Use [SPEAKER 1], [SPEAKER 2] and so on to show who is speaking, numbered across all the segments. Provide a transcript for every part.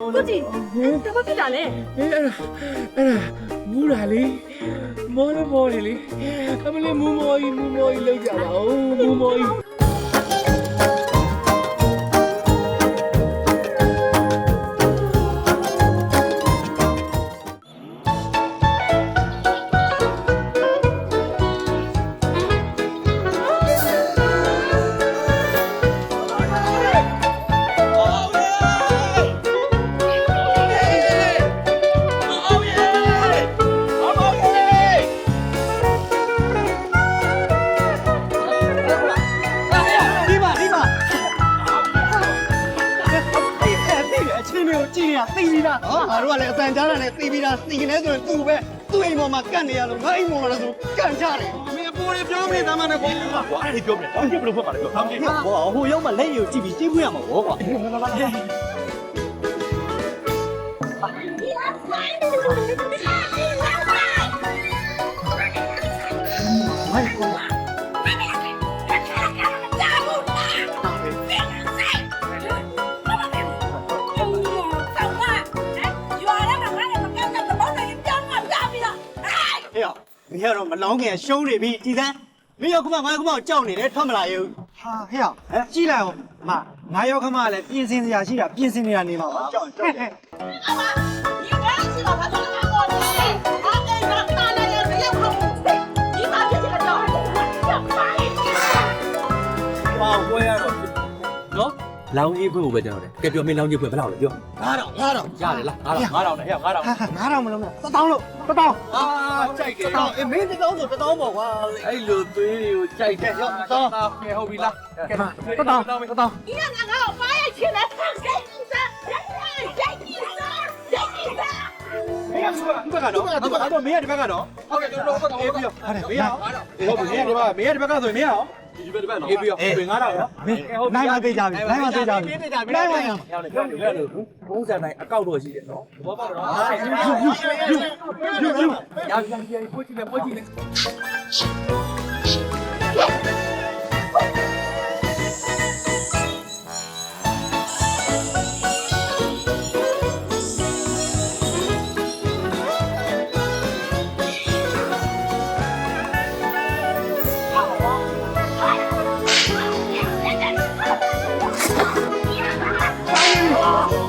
[SPEAKER 1] ကိုကြည့်တပတ်ဖြစ်တာလေ
[SPEAKER 2] အေးအဲ့ဒါအဲ့ဒါမူလာလေမောလေးမောလေးလေအမလေးမူမောကြီးမူမောကြီးလောက်ကြပါဦးမူမောကြီး
[SPEAKER 3] တို့ကလည်းအတန်ကြားတာနဲ့သိပြီးသားသိနေဆိုရင်သူ့ပဲသူ့အိမ်ပေါ်မှာကတ်နေရလို့ငါအိမ်ပေါ်မှာလည်းဆိုကတ်ကြတယ်မင်းအပေါ်လေးပြောမိသားမနဲ့ပေါ့ကွာအဲ့ဒီပြောပြတယ်တောင်းကြည့်ဘယ်လိုဖွက်ပါလဲပြောတောင်းကြည့်ဟောဟိုရောက်မှလက်ရည်ကိုကြည့်ပြီးကြည့်ခွင့်ရမှာပေါ့ကွာဟေ့ လောင်းခင်ရှုံးနေပြီကြည်စမ်းမင်းရောက်ခမငါခမကြောက်နေတယ်ထွက်မလာရဘူး
[SPEAKER 4] ဟာဟဲ့ဟမ်ကြည့်လိုက်အောင်မငါရောက်ခမကလည်းပြင်ဆင်စရာရှိတာပြင်ဆင်နေတာနေမှာပါကြောက်ကြောက်
[SPEAKER 2] လောင်းကြီးဖွင့်ဖို့ပဲကျွန်တော်တယ်ကဲပြောမင်းလောင်းကြီးဖွင့်ဘယ်လောက်လဲပြော
[SPEAKER 3] ငါတော့ငါတော့
[SPEAKER 2] ရတယ်လား9000 9000နဲ့ဟဲ့9000
[SPEAKER 4] ဟာဟာငါးတော့မလုံးနဲ့တတောင်းလို့တတောင်း
[SPEAKER 2] အာကြိုက်တယ်
[SPEAKER 3] တော့အမင်းတကောင်းဆိုတကောင်းပေါ့ကွာ
[SPEAKER 2] အဲ့လိုသွေးတွေကိုကြိုက်တယ်ရောတော့ကဲဟုတ်ပြီလားကဲ
[SPEAKER 4] တတောင်းတတောင်း
[SPEAKER 3] ဟေ့ရဒီဘက်ကတော့ဒီဘက်ကတော့မင်းရဒီဘက်ကတော့
[SPEAKER 2] ဟုတ်ကဲ့ကျွန်တော်တို့တော့ပြီးတော့
[SPEAKER 4] ဟာတယ်
[SPEAKER 3] မင်းရဟုတ်ပြီမင်းရဒီဘက်ကမင်းရဒီဘက်ကဆိုရင်မင်းရအောင်
[SPEAKER 2] ဒီဘက်ဒီဘက်နော်ပြီးတော့ပြင်9000ရော
[SPEAKER 4] မင်းနိုင်မသေးကြပြီနိုင်မသေးကြပြီနိုင်မရ
[SPEAKER 2] ရောက်နေရောက်နေရောက်နေဘုံစံတိုင်းအကောက်တော့ရှိတယ်နော်ဘောပေါက်တော့ဟာယူယူယူယူယူရောက်ပြန်ပြန်ပို့ကြည့်မယ်ပို့ကြည့်မ ယ်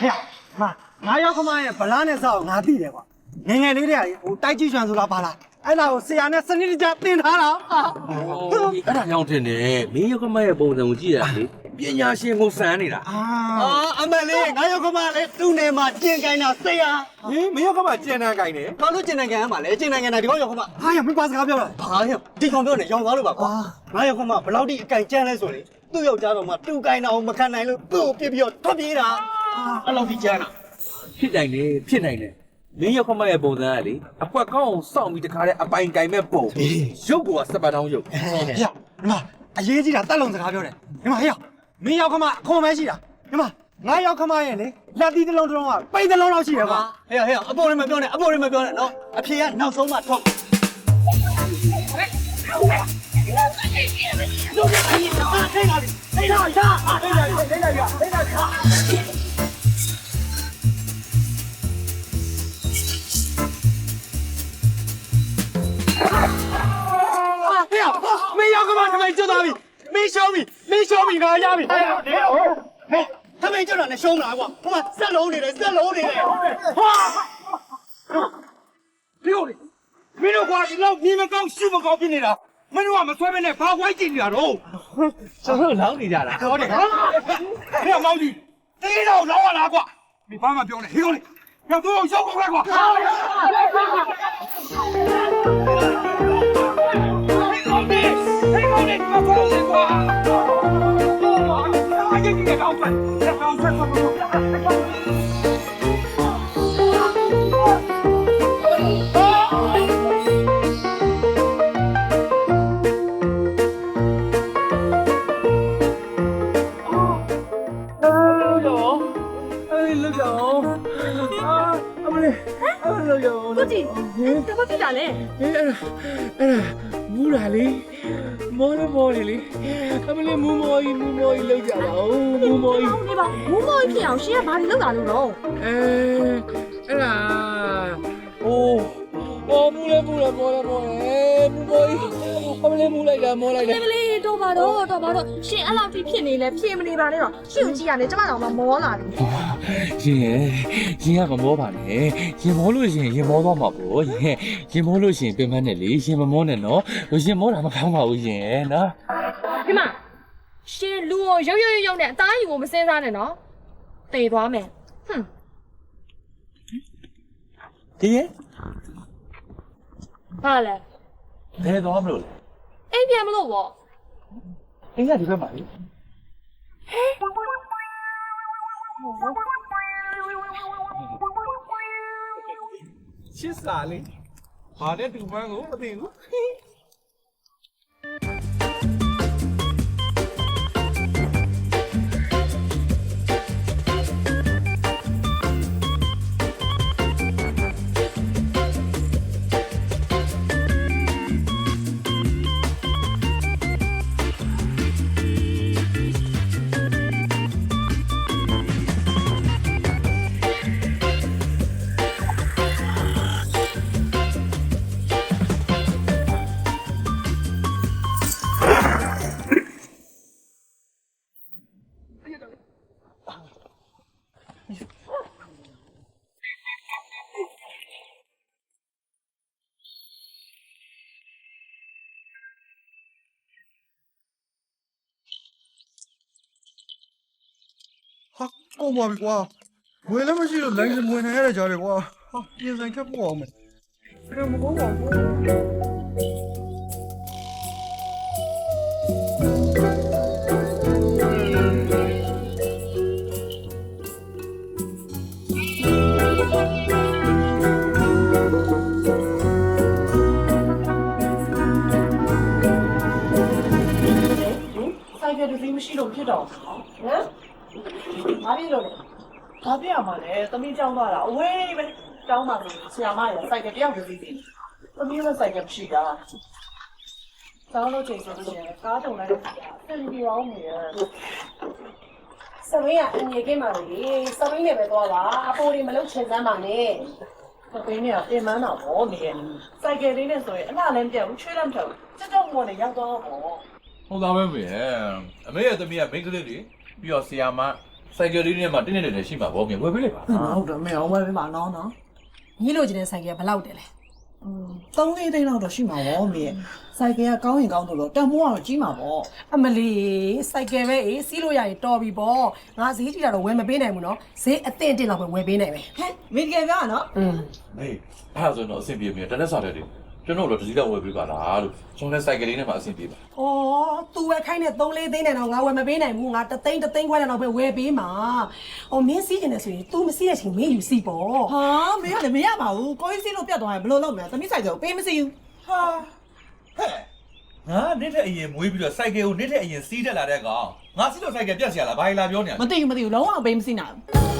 [SPEAKER 4] ဟဲ့မငါရောက်ခမရဲ့ဗလားနဲ့စောက်ငါသိတယ်ကွာငယ်ငယ်လေးတည်းကဟိုတိုက်ကြည့်ရွှန်ဆိုတာပါလားအဲ့ဒါကိုဆရာနဲ့စနစ်တကျသင်ထားတာဟာ
[SPEAKER 2] အဲ့ဒါကြောင့်တင်တယ်မင်းရောကမရဲ့ပုံစံကိုကြည့်ရလေ ပညာရှင်ကိုစမ်းနေတာ
[SPEAKER 4] အာ
[SPEAKER 3] အာအမလေးငါရောက်ခမလေးသူ့နေမှာကျင်ကိုင်းတာဆရာ
[SPEAKER 2] ဟင်မင်းရောကမကျန်တန်းကိုင်းတယ်
[SPEAKER 3] ဘာလို့ကျင်နိုင်ငံရမှာလဲကျင်နိုင်ငံတာဒီကောင်ရောက်ခမ
[SPEAKER 4] ဟာရမင်းပါစကားပြောတာ
[SPEAKER 3] ဘာရဒီကောင်ပြောနေရောင်သွားလို့ပါကွာငါရောက်ခမဘယ်လောက်ထိအကင်ကျန်းလဲဆိုလေသူ့ယောက်ျားတော်မှာတူကိုင်းတာအောင်မခံနိုင်လို့သူ့ကိုပြစ်ပြီးတော့ထွက်ပြေးတာအဲ့လောက်ထိကျန်းတာ
[SPEAKER 2] ဖြစ်နိုင်တယ်ဖြစ်နိုင်တယ်မင်းရောကမရဲ့ပုံစံကလေအကွက်ကောင်းအောင်စောင့်ပြီးတခါတည်းအပိုင်ကင်မဲ့ပုံရုပ်ကစပတ်တောင်းရုပ်
[SPEAKER 4] ဟဲ့ဒီမှာအရေးကြီးတာတက်လုံးစကားပြောတယ်ဒီမှာဟဲ့ မင်းရောက်ခမအခွန်ပဲရှိတာဒီမှာငါရောက်ခမရဲ့လေလက်သီးတစ်လုံးတစ်လုံးကပိတ်တစ်လုံးလောက်ရှိတယ်ကွာ
[SPEAKER 3] ဟဲ့ဟဲ့အပေါ်လည်းမပြောနဲ့အပေါ်လည်းမပြောနဲ့နော်အဖေကနောက်ဆုံးမှထွက်
[SPEAKER 4] ဟဲ့ င်းရှုံးပြီမင်းရှုံးပြီငါရပြီဟဲ့
[SPEAKER 3] ဟဲ့သမီးကျတော့လည်းရှုံးလာကွာဟိုမှာစက်လုံးနေတယ်စက်လုံးနေတယ်
[SPEAKER 2] ပြောလေမင်းတို့ကွာဒီလောက်မြင်မကောင်းရှုမကောင်းဖြစ်နေတာမင်းတို့ကမဆွဲဘဲနဲ့ဘာဝိုက်ကြည့်နေတာတော့ကျွန်တော်လောင်းနေကြတာဟုတ်တယ်ဟဲ့မောင်ကြီးတေးတော့လောင်းရလားကွာမင်းဘာမှပြောနေဟေးလေပြောတော့ရောက်ကောက်ကွာဟေးကောင်ဒီဟေးကော င်ဒီ ကောင်ကိုကြ
[SPEAKER 1] ည့်တပတ်ဖြစ်တာလေ
[SPEAKER 2] အဲ့ဒါအဲ့ဒါမူလာလေမမောလေးမောလေးလေအမလေးမူမောကြီးမူမောကြီးလောက်ကြပါဦးမူမောကြီး
[SPEAKER 1] နေပါမူးမောကြီးဖြစ်အောင်ရှင်ကဘာတွေလုပ်တာလို့တော့
[SPEAKER 2] အဲအဲ့ဒါအိုးအော်မူလေမူလေမောလေမောလေမူမောကြီးအမလေးမူလိုက်တာမောလိုက်တာ
[SPEAKER 1] ကလေး တော့ပါတော့တော့ပါတော့ရှင်အဲ့လောက်ထိဖြစ်နေလဲဖြစ်မနေပါနဲ့တော့ရှင်ကိုကြည့်ရတယ်ကျမတော်မှမောလာပြီ
[SPEAKER 2] ရှင်ရဲ့ရှင်ကမမောပါနဲ့ရှင်မောလို့ရှင်ရင်မောသွားမှာပေါ့ရှင်ရင်မောလို့ရှင်ပြင်မနဲ့လေရှင်မမောနဲ့နော်ရှင်မောတာမကောင်းပါဘူးရှင်ရဲ့နော်
[SPEAKER 1] ဒီမှာရှင်လူကိုရုပ်ရုပ်ရုပ်နဲ့အသားယူကိုမစင်းစားနဲ့နော်တေသွားမယ်ဟွန်း
[SPEAKER 2] ဒီရဲ့
[SPEAKER 1] ဟာလဲ
[SPEAKER 2] ဘယ်သွားမလို့လဲ
[SPEAKER 1] အိမ်ပြန်မလို့ပေါ့
[SPEAKER 2] အင်းကဒီဘက်မှာလေချစ်စာလေးဟာတဲ့တူမန်းကိုမသိဘူး
[SPEAKER 3] ကောင်းပါပြီကွာဝယ်လည်းမရှိတော့လိုင်းစမဝင်နေရတဲ့ကြားတယ်ကွာဟာပြင်ဆိုင်ခက်ဖို့အောင်မယ်
[SPEAKER 5] ဆိုင်ကယ်တစ်စီးမရှိလို့ဖြစ်တော့ဟမ် ဘာဖြစ်လို့လဲဘာဖြစ်ရမှာလဲသမီးကြောင်းသွားတာအဝေးပဲကြောင်းပါလို့ဆရာမရဆိုင်ကယ်တယောက်တစ်စီးစီသမီးလည်းဆိုင်ကယ်မရှိတာကျောင်းလို့ချိန်ဆိုလို့ရှိရင်ကားတုံလိုက်လို့ဆရာဆင်ပြေအောင်နေရ
[SPEAKER 6] စမင်းကအငြိကင်းပါလေစမင်းနဲ့ပဲသွားပါအပိုးတွေမလုပ်ချင်စမ်းပါနဲ့
[SPEAKER 5] သပင်းနဲ့ကပြင်မန်းတော့ဗောနေရဆိုင်ကယ်လေးနဲ့ဆိုရင်အလားလည်းမပြတ်ဘူးချွေးလည်းမထွက်ဘူးတက်တော့မော်နဲ့ရောက်တော့ဗော
[SPEAKER 7] ဟုတ်သားပဲမေအမေရဲ့သမီးကမိန်းကလေးတွေပြီးတော့ဆီယာမ စိုက်ကယ်လေးနဲ့မှတင်းနေတယ်ရှိမှာဗောမြေဝယ်ပေးလိုက်ပါ
[SPEAKER 5] ဟုတ်တယ်မေအောင်ပဲပါနော်နော်
[SPEAKER 6] ညီလိုချင်တဲ့ဆိုင်ကဘယ်လောက်တယ်လဲ
[SPEAKER 5] သုံးလေးသိန်းလောက်တော့ရှိမှာဗောမေဆိုင်ကယ်ကကောင်းရင်ကောင်းတော့တန်မိုးကတော့ကြီးမှာဗော
[SPEAKER 6] အမလီစိုက်ကယ်ပဲအေးစီးလို့ရရင်တော်ပြီပေါ့ငါဈေးကြည့်တာတော့ဝယ်မပေးနိုင်ဘူးနော်ဈေးအသင့်အင့်လောက်ပဲဝယ်ပေးနိုင်မယ်
[SPEAKER 5] ဟဲ့မီဒီယာကနော်
[SPEAKER 6] อืม
[SPEAKER 7] မေအဲ့ဒါဆိုတော့အဆင်ပြေမြေတနက်စာတဲ့တွေ ကျွန်တော်တို့တစ်စီးတော့ဝယ်ပေးပါလားလို့ကျွန်တော်လည်းစိုက်ကယ်လေးနဲ့မှအဆင်ပြေပါ
[SPEAKER 6] ဩ तू ဝယ်ခိုင်းတဲ့3လေးသိန်းနဲ့တော့ငါဝယ်မပေးနိုင်ဘူးငါတသိန်းတသိန်းခွဲနဲ့တော့ပဲဝယ်ပေးမှာဩမင်းစီးကျင်တယ်ဆိုရင် तू မစီးတဲ့ချိန်မင်းယူစီးပေါ့
[SPEAKER 5] ဟာမင်းကလည်းမရပါဘူးကိုကြီးစီးလို့ပြတ်သွားရင်ဘယ်လိုလုပ်မလဲသမီးဆိုင်ကပေးမစီဘူး
[SPEAKER 7] ဟာဟဲ့ငါနေ့ထက်အရင်မွေးပြီးတော့စိုက်ကယ်ကိုနေ့ထက်အရင်စီးတက်လာတဲ့ကောင်ငါစီးလို့စိုက်ကယ်ပြတ်စီရလားဘာလဲလာပြောနေရ
[SPEAKER 5] မသိဘူးမသိဘူးလုံးဝပေးမစီနိုင်ဘူး